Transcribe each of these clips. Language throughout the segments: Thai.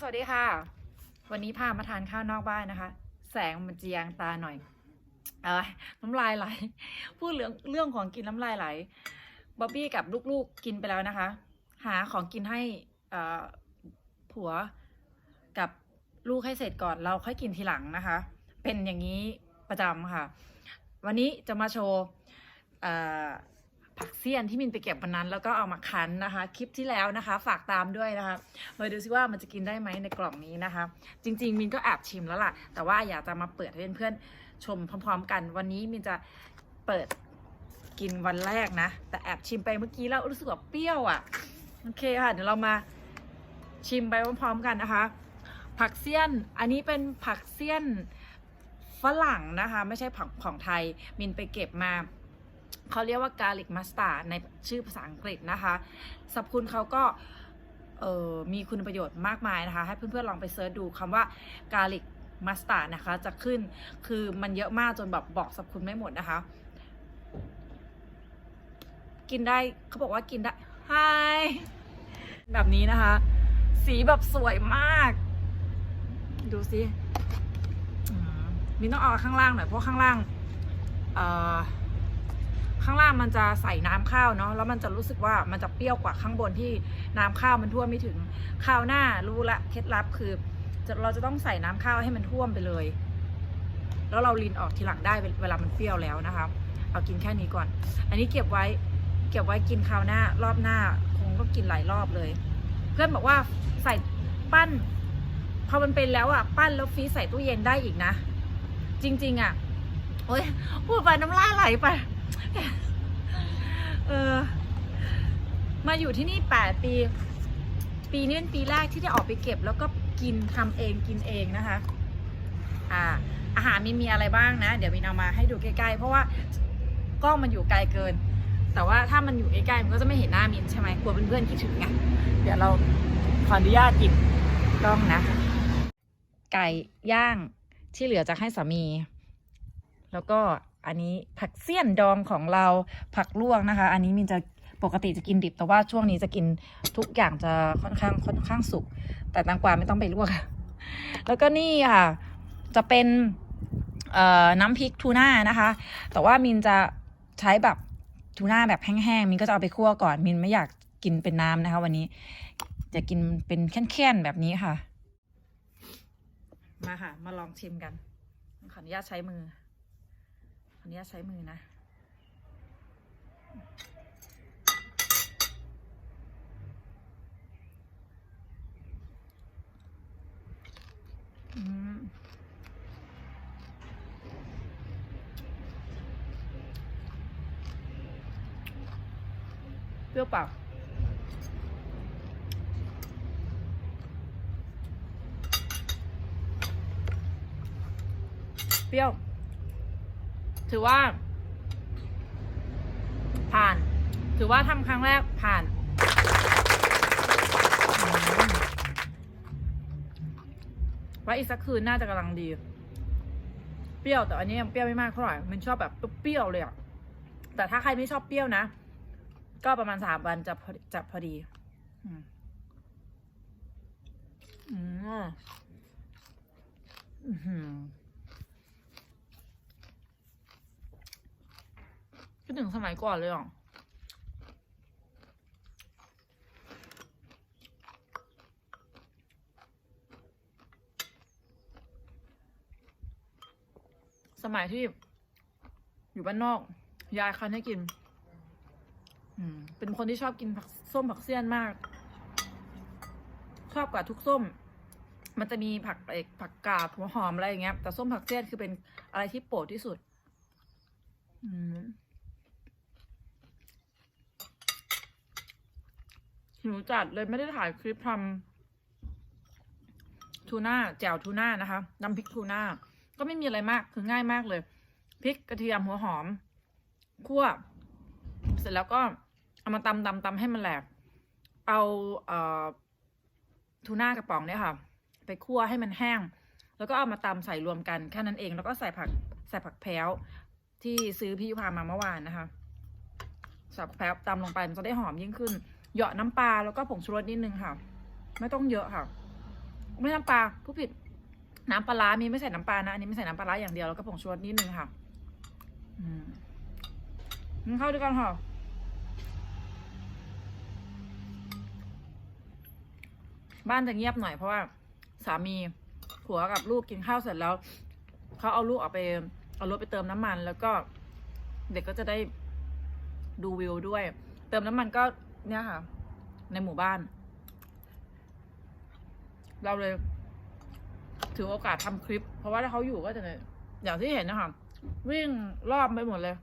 สวัสดีค่ะ วันนี้พามาทานข้าวนอกบ้านนะคะ แสงมันเจียงตาหน่อย เออน้ำลายไหล พูดเรื่องเรื่องของกินน้ำลายไหลบ๊อบบี้กับลูกๆกินไปแล้วนะคะ หาของกินให้ผัวกับลูกให้เสร็จก่อนเราค่อยกินทีหลังนะคะ เป็นอย่างนี้ประจำค่ะ วันนี้จะมาโชว์ ผักเสี้ยนที่มินไปเก็บวันนั้น แล้วก็เอามาคั้นนะคะ คลิปที่แล้วนะคะ ฝากตามด้วยนะคะมาดูซิว่ามันจะกินได้ไหมในกล่องนี้นะคะ จริง ๆ มินก็แอบชิมแล้วล่ะ แต่ว่าอยากจะมาเปิดให้เพื่อนๆชมพร้อม ๆ กัน วันนี้มินจะเปิดกินวันแรกนะ แต่แอบชิมไปเมื่อกี้แล้วรู้สึกว่าเปรี้ยวอะโอเคค่ะเดี๋ยวเรามาชิมไปพร้อมๆกันนะคะ ผักเสี้ยนอันนี้เป็นผักเสี้ยนฝรั่งนะคะ ไม่ใช่ผักของไทยมินไปเก็บมา เขาเรียกว่า garlic mustard ในชื่อภาษาอังกฤษนะคะสรรพคุณเขาก็มีคุณประโยชน์มากมายนะคะ ให้เพื่อนๆลองไปเซิร์ชดูคำว่า garlic mustard นะคะ จะขึ้นคือมันเยอะมากจนแบบบอกสรรพคุณไม่หมดนะคะ กินได้เขาบอกว่ากินได้ Hi แบบนี้นะคะ สีแบบสวยมาก ดูสิมมินต้องเอาข้างล่างหน่อยเพราะข้างล่าง เอ่อ ข้างล่างมันจะใส่น้ำข้าวเนาะแล้วมันจะรู้สึกว่ามันจะเปรี้ยวกว่าข้างบนที่น้ำข้าวมันท่วมไม่ถึงข้าวหน้ารู้ละเคล็ดลับคือเราจะต้องใส่น้ำข้าวให้มันท่วมไปเลย แล้วเราลินออกทีหลังได้เวลามันเปรี้ยวแล้วนะคะเอากินแค่นี้ก่อน อันนี้เก็บไว้เก็บไว้กินข้าวหน้ารอบหน้าคงต้องกินหลายรอบเลย เพื่อนบอกว่าใส่ปั้นพอมันเป็นแล้วอะปั้นแล้วฟรีใส่ตู้เย็นได้อีกนะ จริง ๆ อะโอ้ยพูดไปน้ำลายไหลไป เออ มาอยู่ที่นี่แปดปี ปีนี้เป็นปีแรกที่ได้ออกไปเก็บ แล้วก็กินทำเองกินเองนะคะ อ่า อาหารมีมีอะไรบ้างนะ เดี๋ยวมินเอามาให้ดูใกล้ๆ เพราะว่ากล้องมันอยู่ไกลเกิน แต่ว่าถ้ามันอยู่ใกล้ๆมันก็จะไม่เห็นหน้ามินใช่ไหมกลัวเพื่อนๆคิดถึงไงเดี๋ยวเราขออนุญาตหยิบกล้องนะ ไก่ย่างที่เหลือจะให้สามี แล้วก็ อันนี้ผักเสี้ยนดองของเราผักลวกนะคะ อันนี้มินจะปกติจะกินดิบแต่ว่าช่วงนี้จะกินทุกอย่างจะค่อนข้างค่อนข้างสุก แต่แตงกวาไม่ต้องไปลวก แล้วก็นี่ค่ะ จะเป็นน้ำพริกทูน่านะคะ แต่ว่ามินจะใช้แบบทูน่าแบบแห้งๆมินก็จะเอาไปคั่วก่อน มินไม่อยากกินเป็นน้ำนะคะ วันนี้จะกินเป็นแค่นๆแบบนี้ค่ะ มาค่ะ มาลองชิมกัน ขออนุญาตใช้มือ ออนุญาตใช้มือนะ เปรี้ยวเปล่าเปรี้ยว ถือว่า ผ่าน ถือว่าทำครั้งแรกผ่านอืมไว้อีกสักคืนน่าจะกำลังดี เปรี้ยวแต่อันนี้ยังเปรี้ยวไม่มากเท่าไหร่ มันชอบแบบเปรี้ยวเลยอะแต่ถ้าใครไม่ชอบเปรี้ยวนะ ก็ประมาณสามวันจะพอจะพอดี อืมอืมอื้อหือ คิ ดถึงสมัยก่อนเลยอะสมัยที่ อยู่บ้านนอก ยายคันให้กิน อืม เป็นคนที่ชอบกินผักส้มผักเสี้ยนมาก ชอบกว่าทุกส้ม มันจะมีผักเอกผักกาดหัวหอมอะไรอย่างเงี้ย แต่ส้มผักเสี้ยนคือเป็นอะไรที่โปรดที่สุด อืม หิวจัดเลยไม่ได้ถ่ายคลิปทำทูน่าแจ่วทูน่านะคะน้ำพริกทูน่าก็ไม่มีอะไรมากคือง่ายมากเลยพริกกระเทียมหัวหอมคั่ว เสร็จแล้วก็เอามาตำตำตำให้มันแหลกเอาเอ่อทูน่ากระป๋องเนี่ยค่ะ ไปคั่วให้มันแห้ง แล้วก็เอามาตำใส่รวมกันแค่นั้นเอง แล้วก็ใส่ผักใส่ผักแพรวที่ซื้อพี่ยุพามาเมื่อวานนะคะใส่ผักแพรวตำลงไปมันจะได้หอมยิ่งขึ้น เหยาะน้ำปลาแล้วก็ผงชูรสนิดนึงค่ะ ไม่ต้องเยอะค่ะ ไม่น้ำปลาผู้ผิด น้ำปลาร้ามีไม่ใส่น้ำปลานะอันนี้ไม่ใส่น้ำปลาร้าอย่างเดียวแล้วก็ผงชูรสนิดนึงค่ะ อืมกินข้าด้วยกันค่ะบ้านจะเงียบหน่อยเพราะว่าสามีผัวกับลูกกินข้าวเสร็จแล้วเขาเอาลูกออกไปเอารถไปเติมน้ำมัน แล้วก็เด็กก็จะได้ดูวิวด้วย เติมน้ำมันก็ เนี่ยค่ะ ในหมู่บ้าน เราเลย ถือโอกาสทำคลิป เพราะว่าถ้าเขาอยู่ก็จะเนี่ยอย่างที่เห็นนะคะวิ่งรอบไปหมดเลย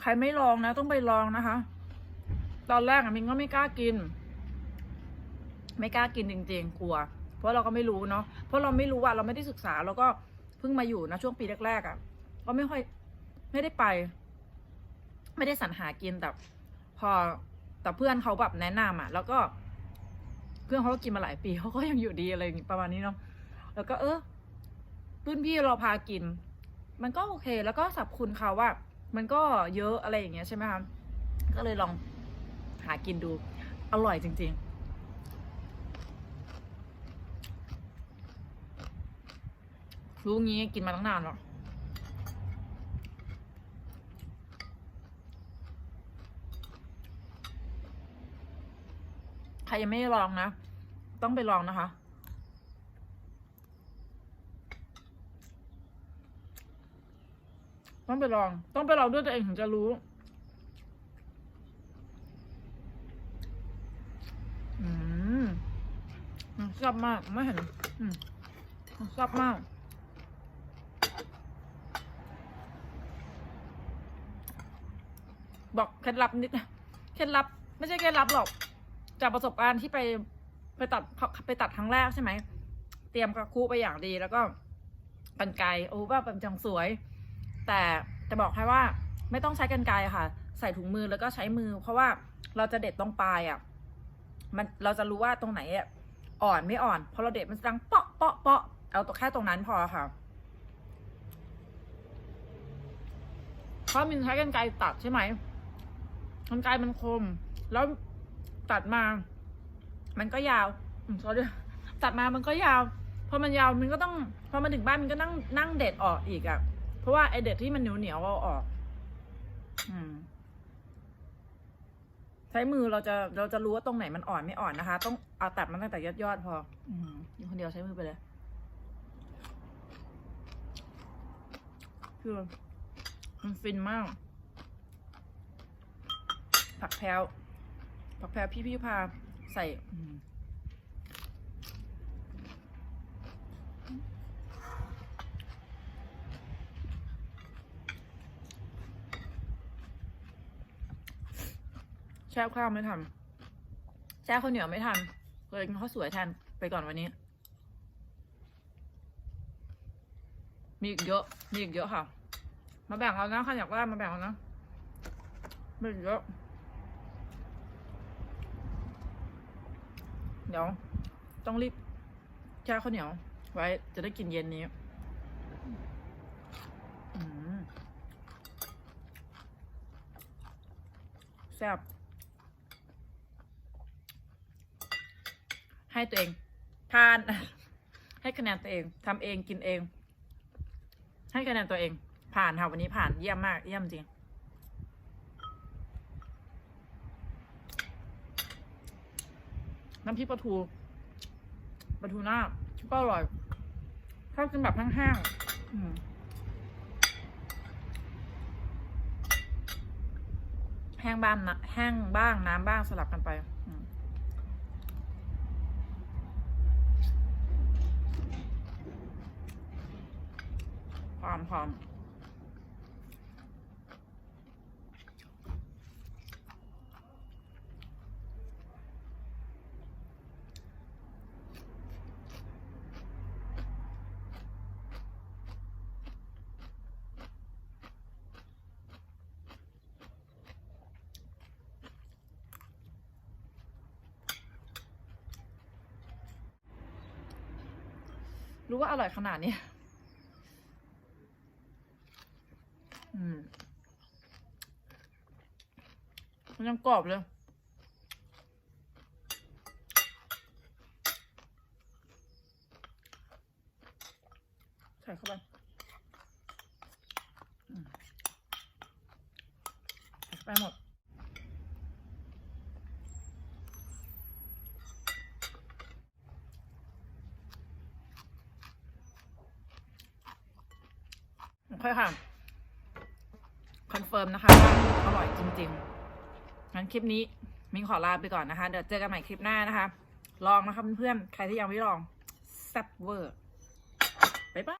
ใครไม่ลองนะ ต้องไปลองนะคะ ตอนแรกอะมินก็ไม่กล้ากิน ไม่กล้ากินจริงๆกลัว เพราะเราก็ไม่รู้เนาะเพราะเราไม่รู้ว่าเราไม่ได้ศึกษาเราก็เพิ่งมาอยู่นะช่วงปีแรกๆอะ่ะ ก็ไม่ค่อยไม่ได้ไป ไม่ได้สรรหากินแต่พอแต่เพื่อนเขาแบบแนะนำอะ แล้วก็เพื่อนเขาก็กินมาหลายปีเขาก็ยังอยู่ดีอะไรอย่างประมาณนี้เนาะแล้วก็เออรุ่นพี่เราพากิน มันก็โอเค แล้วก็สับคุณเขาว่า มันก็เยอะอะไรอย่างเงี้ยใช่ไหมคะก็เลยลองหากินดู อร่อยจริง ๆรู้งี้กินมาตั้งนานแล้ว รยังไม่ลองนะ ต้องไปลองนะคะ ต้องไปลอง ต้องไปลองด้วยตัวเองถึงจะรู้อืมแซ่บมาก ไม่เห็น อืมแซ่บมากบอกเคล็ดลับนิดนะ เคล็ดลับ ไม่ใช่เคล็ดลับหรอก จากประสบการณ์ที่ไปไปตัดไปตัดครั้งแรกใช่ไหม เตรียมกระคุไปอย่างดีแล้วก็กันไกโอ้ว่าเป็นจังสวย แต่จะบอกให้ว่าไม่ต้องใช้กันไกค่ะ ใส่ถุงมือแล้วก็ใช้มือ เพราะว่าเราจะเด็ดตรงปลายอะ มันเราจะรู้ว่าตรงไหนอ่อนไม่อ่อนพอเราเด็ดมันจะดังเปาะเปาะเปาะเอาตัวแค่ตรงนั้นพอค่ะเพราะมินใช้กันไกตัดใช่ไหมกันไกมันคม แล้ว ตัดมา มันก็ยาวอืม sorry ตัดมามันก็ยาว พอมันยาวมันก็ต้องพอมาถึงบ้านมันก็นั่งนั่งเด็ดออกอีกอะเพราะว่าไอเด็ดที่มันเหนียวเหนียวๆเอาออก อืม ใช้มือเราจะเราจะรู้ว่าตรงไหนมันอ่อนไม่อ่อนนะคะ ต้องเอาตัดมันตั้งแต่ยอดยอดๆพอ อืมอยู่คนเดียวใช้มือไปเลยคือมันฟินมาก ผักแพรว ผักแพรพี่พี่พาใส่แช่ข้าวไม่ทันแช่ข้าวเหนียวไม่ทันเลยกินข้าวสวยแทนไปก่อนวันนี้ มีอีกเยอะ มีอีกเยอะค่ะ มาแบ่งเอานะใครอยากได้มาแบ่งเอานะมีอีกเยอะ เดี๋ยว ต้องรีบแช่ข้าวเหนียว ไว้จะได้กินเย็นนี้แซ่บให้ตัวเองทาน ให้คะแนนตัวเองทำเองกินเอง ให้คะแนนตัวเอง ผ่านค่ะวันนี้ผ่านเยี่ยมมาก เยี่ยมจริง น้ำพริกปลาทูปลาทูหน้าก็อร่อยชอบกินแบบแห้งๆอืมแห้งบ้างนะแห้งบ้างน้ำบ้างสลับกันไปอืมพร้อมพร้อม รู้ว่าอร่อยขนาดนี้อืมมันยังกรอบเลย ใส่เข้าไปอืมใส่เข้าไปหมด โอ เคค่ะ คอนเฟิร์มนะคะว่าอร่อยจริงๆงั้นคลิปนี้มิ้งขอลาไปก่อนนะคะ เดี๋ยวเจอกันใหม่คลิปหน้านะคะ ลองนะคะเพื่อนๆ ใครที่ยังไม่ลองแซ่บเวอร์บ๊ายบาย